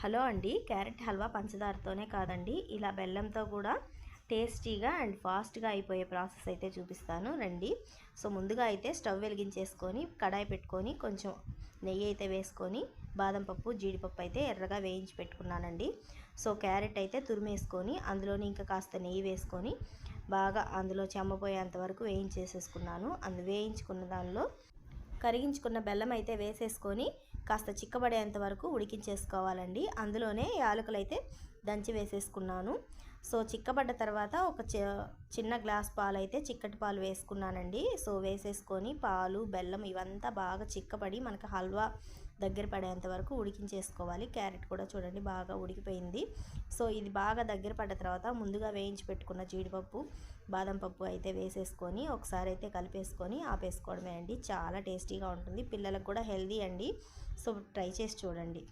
Hello అండి. Carrot halwa పంచదారతోనే కాదండి. ఇలా బెల్లంతో కూడా టేస్టీగా అండ్ ఫాస్ట్గా అయిపోయే ప్రాసెస్ అయితే చూపిస్తాను. రండి. సో ముందుగా అయితే స్టవ్ వెలిగించేసుకొని కడాయి పెట్టుకొని కొంచెం నెయ్యి అయితే వేసుకొని బాదం పప్పు జీడిపప్పు అయితే ఎర్రగా వేయించి పెట్టుకున్నానండి. సో క్యారెట్ అయితే తురిమేసుకొని అందులోని ఇంకా కాస్త నెయ్యి వేసుకొని బాగా అందులో చెమ్మపోయేంత వరకు వేయించేసేసుకున్నాను. అందు వేయించుకున్న దానిలో కరిగించుకున్న బెల్లం అయితే వేసేసుకొని కాస్త చిక్కబడేంత వరకు ఉడికించేసుకోవాలండి. అందులోనే యాలకులు అయితే దంచి వేసేసుకున్నాను. సో చిక్కబడ్డ తర్వాత ఒక చిన్న గ్లాస్ పాలు అయితే చిక్కటి పాలు వేసుకున్నానండి. సో వేసేసుకొని పాలు బెల్లం ఇవంతా బాగా చిక్కబడి మనకు హల్వా దగ్గర పడేంత వరకు ఉడికించేసుకోవాలి. క్యారెట్ కూడా చూడండి బాగా ఉడికిపోయింది. సో ఇది బాగా దగ్గర పడ్డ తర్వాత ముందుగా వేయించి పెట్టుకున్న జీడిపప్పు బాదం పప్పు అయితే వేసేసుకొని ఒకసారి అయితే కలిపేసుకొని ఆపేసుకోవడమే అండి. చాలా టేస్టీగా ఉంటుంది. పిల్లలకు కూడా హెల్దీ అండి. సో ట్రై చేసి చూడండి.